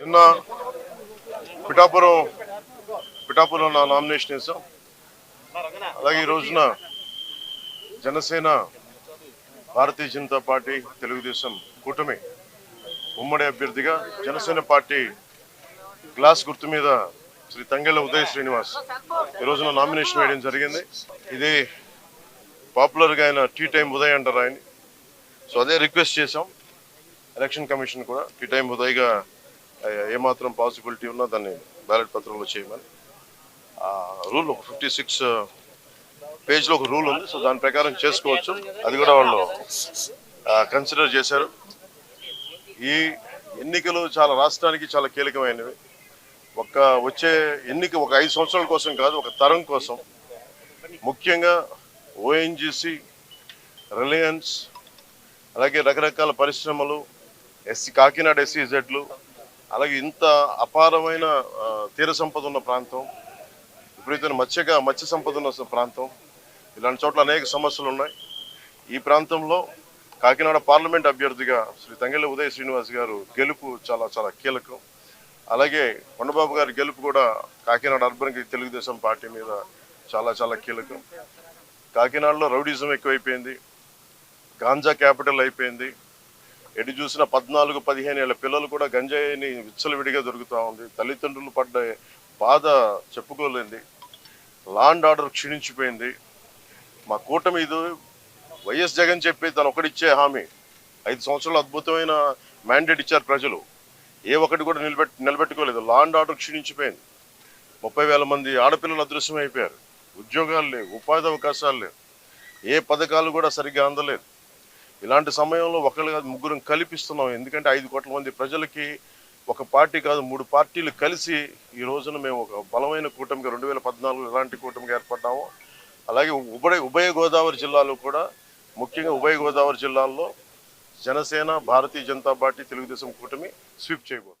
నిన్న పిఠాపురం పిఠాపురం నా నామినేషన్ వేసాం అలాగే ఈ రోజున జనసేన భారతీయ జనతా పార్టీ తెలుగుదేశం కూటమి ఉమ్మడి అభ్యర్థిగా జనసేన పార్టీ గ్లాస్ గుర్తు మీద శ్రీ తంగెళ్ళ ఉదయ్ శ్రీనివాస్ ఈ రోజున నామినేషన్ వేయడం జరిగింది. ఇది పాపులర్గా ఆయన టీ టైం ఉదయ్ అంటారు ఆయన సో అదే రిక్వెస్ట్ చేసాం ఎలక్షన్ కమిషన్ కూడా టీ టైం ఉదయ్గా ఏమాత్రం పాసిబిలిటీ ఉన్నా దాన్ని బ్యాలెట్ పత్రంలో చేయమని. రూల్ ఒక ఫిఫ్టీ సిక్స్ పేజ్లో ఒక రూల్ ఉంది. సో దాని ప్రకారం చేసుకోవచ్చు. అది కూడా వాళ్ళు కన్సిడర్ చేశారు. ఈ ఎన్నికలు చాలా రాష్ట్రానికి చాలా కీలకమైనవి. ఒక వచ్చే ఎన్నిక ఒక ఐదు సంవత్సరాల కోసం కాదు ఒక తరం కోసం. ముఖ్యంగా ఓఎన్జిసి రిలయన్స్ అలాగే రకరకాల పరిశ్రమలు ఎస్సీ కాకినాడ ఎస్సీజెడ్లు అలాగే ఇంత అపారమైన తీర సంపద ఉన్న ప్రాంతం విపరీతమైన మత్స్యగా మత్స్య సంపద ఉన్న ప్రాంతం ఇలాంటి చోట్ల అనేక సమస్యలు ఉన్నాయి. ఈ ప్రాంతంలో కాకినాడ పార్లమెంట్ అభ్యర్థిగా శ్రీ తంగెళ్ళ ఉదయ శ్రీనివాస్ గారు గెలుపు చాలా చాలా కీలకం. అలాగే కొండబాబు గారి గెలుపు కూడా కాకినాడ అర్బన్కి తెలుగుదేశం పార్టీ మీద చాలా చాలా కీలకం. కాకినాడలో రౌడీజం ఎక్కువైపోయింది. గాంజా క్యాపిటల్ అయిపోయింది. ఎటు చూసిన పద్నాలుగు పదిహేను ఏళ్ళ పిల్లలు కూడా గంజాయిని విచ్చలవిడిగా దొరుకుతూ ఉంది. తల్లిదండ్రులు పడ్డ బాధ చెప్పుకోలేంది. Land order క్షీణించిపోయింది. మా కూటమి ఇది వైఎస్ జగన్ చెప్పి తను ఒకటిచ్చే హామీ. ఐదు సంవత్సరాలు అద్భుతమైన మ్యాండేట్ ఇచ్చారు ప్రజలు. ఏ ఒక్కటి కూడా నిలబెట్ నిలబెట్టుకోలేదు. లాండ్ ఆర్డర్ క్షీణించిపోయింది. ముప్పై వేల మంది ఆడపిల్లలు అదృశ్యం అయిపోయారు ఉద్యోగాలు లేవు ఉపాధి అవకాశాలు లేవు. ఏ పథకాలు కూడా సరిగ్గా అందలేదు. ఇలాంటి సమయంలో ఒకళ్ళు కాదు ముగ్గురం కల్పిస్తున్నాం. ఎందుకంటే ఐదు కోట్ల మంది ప్రజలకి ఒక పార్టీ కాదు మూడు పార్టీలు కలిసి ఈ రోజున మేము ఒక బలమైన కూటమిగా రెండు వేల పద్నాలుగు ఎలాంటి కూటమిగా ఏర్పడ్డాము. అలాగే ఉభయ ఉభయ గోదావరి జిల్లాలో కూడా ముఖ్యంగా ఉభయ గోదావరి జిల్లాల్లో జనసేన భారతీయ జనతా పార్టీ తెలుగుదేశం కూటమి స్వీప్ చేయబోతుంది.